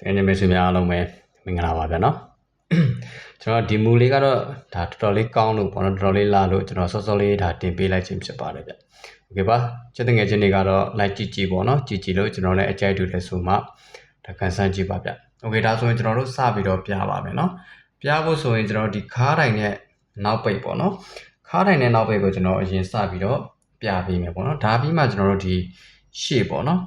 တကယ်နေမိတ်ဆွေများအားလုံးပဲမင်္ဂလာပါဗျာနော်ကျွန်တော်ဒီမူလေးကတော့ဒါတော်တော်လေးကောင်းလို့ပေါ့နော်တော်တော်လေးလာလို့ကျွန်တော်စောစောလေးဒါတင်ပေးလိုက်ခြင်းဖြစ်ပါတယ်ဗျโอเคပါချစ်တဲ့ငယ်ချင်းတွေကတော့ like ကြည့်ကြည့်ပေါ့နော်ကြည့်ကြည့်လို့ကျွန်တော်လည်းအကြိုက်တူတယ်ဆိုမှဒါကန်ဆန်းကြည့်ပါဗျโอเคဒါဆိုရင်ကျွန်တော်တို့စပြီးတော့ပြပါမယ်နော်ပြဖို့ဆိုရင်ကျွန်တော်ဒီခါးတိုင်နဲ့နောက်ပိတ်ပေါ့နော်ခါးတိုင်နဲ့နောက်ပိတ်ကိုကျွန်တော်အရင်စပြီးတော့ပြပေးမယ်ပေါ့နော်ဒါပြီးမှကျွန်တော်တို့ဒီရှေ့ပေါ့နော်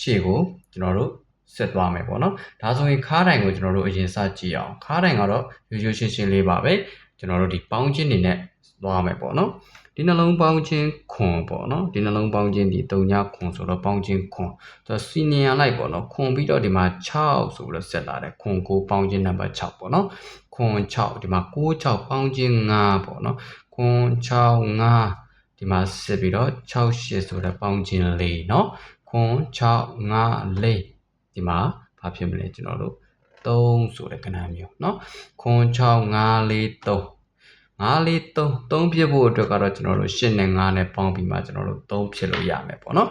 ရှေ့ကိုကျွန်တော်တို့ ဆက်သွားမယ်ပေါ့နော်ဒါဆိုရင်ခါးတိုင်ကိုကျွန်တော်တို့အရင်စကြည့်အောင်ခါးတိုင်ကတော့ရိုးရိုးရှင်းရှင်းလေးပါပဲကျွန်တော်တို့ဒီပေါင်းချင်းနေနဲ့သွားမယ်ပေါ့နော်ဒီနှလုံးပေါင်းချင်းခွန်ပေါ့နော်ဒီနှလုံးပေါင်းချင်းဒီတုံညခွန်ဆိုတော့ပေါင်းချင်းခွန်ဆိုတော့စီနီယံလိုက်ပေါ့နော်ခွန်ပြီးတော့ဒီမှာ6ဆိုပြီးတော့ဆက်လာတယ်ခွန်ကိုပေါင်းချင်းနံပါတ်6ပေါ့နော်ခွန်6ဒီမှာ6 6ပေါင်းချင်း5ပေါ့နော်ခွန်6 5ဒီမှာဆက်ပြီးတော့6 8ဆိုတော့ပေါင်းချင်း4เนาะခွန်6 5 4 ဒီမှာဘာဖြစ်မလဲကျွန်တော်တို့3ဆိုတဲ့ကဏ္ဍမျိုးเนาะခွန်6 5 4 3 5 4 3 3ဖြစ်ဖို့အတွက်ကတော့ကျွန်တော်တို့8နဲ့5နဲ့ပေါင်းပြီးမှကျွန်တော်တို့3ဖြစ်လို့ရမယ်ပေါ့နော်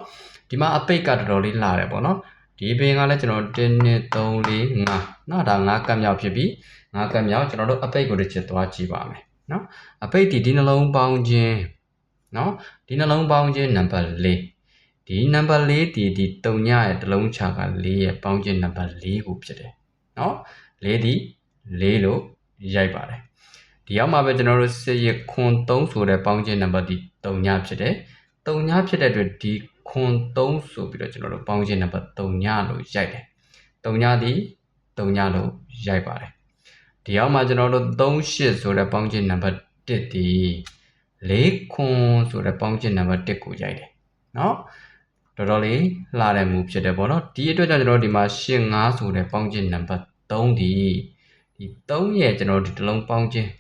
ဒီမှာအပိတ်ကတော်တော်လေးလာတယ်ပေါ့နော်ဒီပင်ကလည်းကျွန်တော်1 2 3 4 5နော်ဒါ5ကပ်မြောက်ဖြစ်ပြီး5ကပ်မြောက်ကျွန်တော်တို့အပိတ်ကိုတစ်ချက်သွားကြည့်ပါမယ်နော်အပိတ်ဒီဒီနှလုံးပေါင်းခြင်းနော်ဒီနှလုံးပေါင်းခြင်းနံပါတ်4 ဒီနံပါတ်4ဒီဒီ3ညရဲ့တစ်လုံးချက4ရဲ့ပေါင်းခြင်းနံပါတ်4ကိုဖြစ်တယ်နော်4ဒီ4လို့ရိုက်ပါတယ်ဒီရောက်မှာပဲကျွန်တော်တို့စစ်ရခွန်3ဆိုတဲ့ပေါင်းခြင်းနံပါတ်ဒီ3ညဖြစ်တယ်3ညဖြစ်တဲ့အတွက်ဒီခွန်3ဆိုပြီးတော့ကျွန်တော်တို့ပေါင်းခြင်းနံပါတ်3ညလို့ရိုက်တယ်3ညဒီ3ညလို့ရိုက်ပါတယ်ဒီရောက်မှာကျွန်တော်တို့38ဆိုတဲ့ပေါင်းခြင်းနံပါတ်1ဒီ4ခွန်ဆိုတဲ့ပေါင်းခြင်းနံပါတ်1ကိုရိုက်တယ်နော် တော်တော်လေးလှတဲ့မူဖြစ်တယ်ပေါ့နော်ဒီအတွက်ကြောင့်ကျွန်တော်တို့ဒီမှာ8 5ဆိုတဲ့ပေါင်းခြင်းနံပါတ်3ဒီဒီ3ရဲ့ကျွန်တော်တို့ဒီတစ်လုံးပေါင်းခြင်း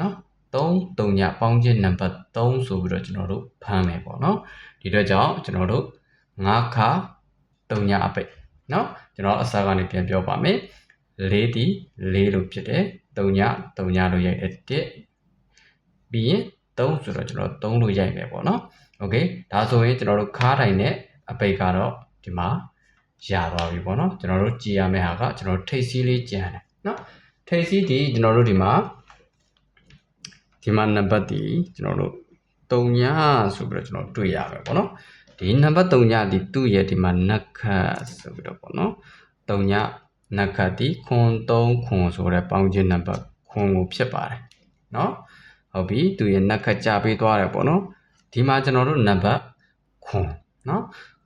နော်3 3ညပေါင်းခြင်းနံပါတ်3ဆိုပြီးတော့ကျွန်တော်တို့ဖမ်းမယ်ပေါ့နော်ဒီအတွက်ကြောင့်ကျွန်တော်တို့9ခါ3ညအပိတ်နော်ကျွန်တော်အစားကနေပြန်ပြောပါမယ်4ဒီ4လို့ဖြစ်တယ်3ည3ညလို့ရိုက်တယ်1ပြီးရင် 3ဆိုတော့ကျွန်တော်3လို့ရိုက်မယ်ပေါ့နော်โอเคဒါဆိုရင်ကျွန်တော်တို့ခါးတိုင်နဲ့အပိတ်ကတော့ဒီမှာရသွားပြီပေါ့နော်ကျွန်တော်တို့ကြည်ရမယ့်ဟာကကျွန်တော်ထိတ်စီးလေးကြံတယ်နော်ထိတ်စီးဒီကျွန်တော်တို့ဒီမှာဒီမှာနံပါတ်ဒီကျွန်တော်တို့3ညဆိုပြီးတော့ကျွန်တော်တွေ့ရမယ်ပေါ့နော်ဒီနံပါတ်3ညဒီသူ့ရဲ့ဒီမှာနက်ခတ်ဆိုပြီးတော့ပေါ့နော်3ညနက်ခတ်ဒီခွန်3ခွန်ဆိုတဲ့ပေါင်းခြင်းနံပါတ်ခွန်ကိုဖြစ်ပါတယ်နော် ဟုတ်ပြီသူရဲ့နက်ခတ်ကြပေးသွားတယ်ပေါ့နော်ဒီမှာကျွန်တော်တို့နံပါတ်ခွန်နော်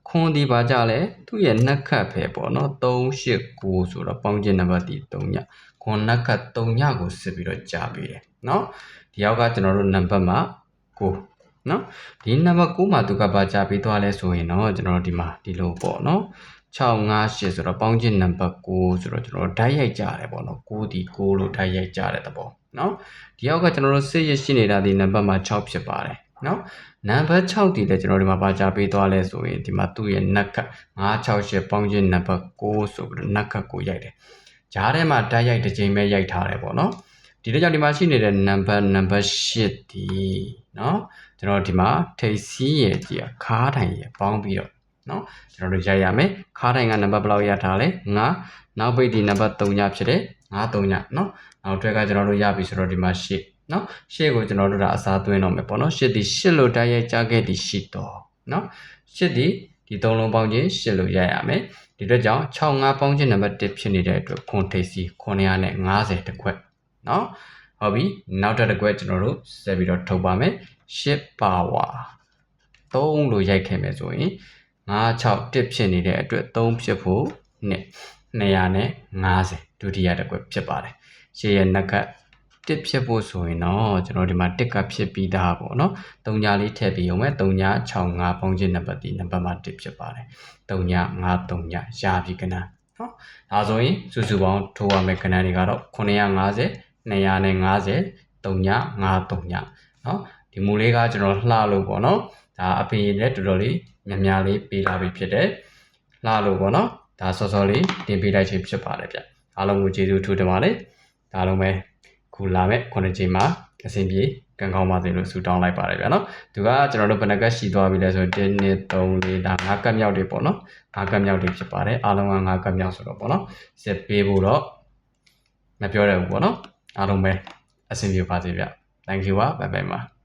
ခွန်ဒီပါကြလဲသူ့ရဲ့နက်ခတ်ပဲပေါ့နော်389ဆိုတော့ပေါင်းခြင်းနံပါတ်ဒီ3ညခွန်နက်ခတ်3ညကိုစစ်ပြီးတော့ကြာပေးတယ်နော်ဒီရောက်ကကျွန်တော်တို့နံပါတ်မှာ9နော်ဒီနံပါတ်9မှာသူကပါကြာပေးသွားလဲဆိုရင်တော့ကျွန်တော်တို့ဒီမှာဒီလိုပေါ့နော်658ဆိုတော့ပေါင်းခြင်းနံပါတ်9ဆိုတော့ကျွန်တော်ဓာတ်ရိုက်ကြရတယ်ပေါ့နော်9ဒီ9လို့ဓာတ်ရိုက်ကြတဲ့သဘော နော်ဒီရောက်ကကျွန်တော်တို့စစ်ရရှိနေတာဒီနံပါတ်မှာ6ဖြစ်ပါတယ်နော်နံပါတ်6ဒီလည်းကျွန်တော်ဒီမှာပါချပေးသွားလဲဆိုရင်ဒီမှာသူ့ရဲ့နက်က968ပေါင်းခြင်းနံပါတ်6ဆိုပြီးတော့နက်ကကိုရိုက်တယ်ဂျားထဲမှာဓာတ်ရိုက်တစ်ချိန်ပဲရိုက်ထားတယ်ပေါ့နော်ဒီတော့ကြောင့်ဒီမှာရှိနေတဲ့နံပါတ်နံပါတ်8ဒီเนาะကျွန်တော်ဒီမှာထိပ်စီးရဲ့ဒီခါးတိုင်ရဲ့ပေါင်းပြီးတော့เนาะကျွန်တော်တို့ရိုက်ရမယ်ခါးတိုင်ကနံပါတ်ဘယ်လောက်ရထားလဲ9နောက်ပိတ်ဒီနံပါတ်3ညဖြစ်တယ် 9 3ညเนาะနောက်တွဲကကျွန်တော်တို့ရပြီဆိုတော့ဒီမှာ8เนาะ8ကိုကျွန်တော်တို့ဒါအစားသွင်းတော့မယ်ပေါ့နော်8ဒီ8လို့တိုက်ရိုက်ကြားခဲ့ဒီ8တော့เนาะ8ဒီဒီသုံးလုံးပေါင်းခြင်း8လို့ရရမယ်ဒီအတွက်ကြောင့်6 5ပေါင်းခြင်းနံပါတ်1ဖြစ်နေတဲ့အတွက်ခွန်ထိပ်စီ950တခွက်เนาะဟုတ်ပြီနောက်တစ်ခွက်ကျွန်တော်တို့ဆက်ပြီးတော့ထုတ်ပါမယ်10 power 3လို့ရိုက်ခဲ့မယ်ဆိုရင်96တစ်ဖြစ်နေတဲ့အတွက်3ဖြစ်ဖို့နဲ့250 ဒုတိယတစ်ခွက်ဖြစ်ပါတယ်ရှေ့ရဲ့နှက်ကတစ်ဖြစ်ဖို့ဆိုရင်တော့ကျွန်တော်ဒီမှာတစ်ကဖြစ်ပြီးသားပေါ့နော်။3ညာလေးထည့်ပြီးအောင်မယ်3ညာ65ပေါင်းခြင်းနံပါတ်ဒီနံပါတ်မှာတစ်ဖြစ်ပါတယ်။3ညာ5 3ညာရာပြီးကဏ္ဍနော်။ဒါဆိုရင်စုစုပေါင်းထိုးရမယ့်ကဏ္ဍတွေကတော့950 250 3ညာ5 3ညာနော်။ဒီမူလေးကကျွန်တော်လှလို့ပေါ့နော်။ဒါအပင်လည်းတော်တော်လေးများများလေးပေးလာပြီဖြစ်တယ်။လှလို့ပေါ့နော်။ဒါစောစောလေးတင်ပေးလိုက်ခြင်းဖြစ်ပါတယ်ဗျ။ အားလုံးကိုကျေးဇူးထူးတင်ပါတယ်။ဒါလုံးပဲခုလာမဲ့ခုနှစ်ချိန်မှာအဆင်ပြေကံကောင်းပါစေလို့ဆုတောင်းလိုက်ပါတယ်ဗျာနော်သူကကျွန်တော်တို့ဘယ်နှကတ်ရှိသွားပြီလဲဆိုတော့1 2 3 4ဒါ5ကတ်မြောက်တွေပေါ့နော်5ကတ်မြောက်တွေဖြစ်ပါတယ်အားလုံးက5ကတ်မြောက်ဆိုတော့ပေါ့နော်စစ်ပေးဖို့တော့မပြောရဘူးပေါ့နော်အားလုံးပဲအဆင်ပြေပါစေဗျ thank you ပါဘိုင်ဘိုင်ပါ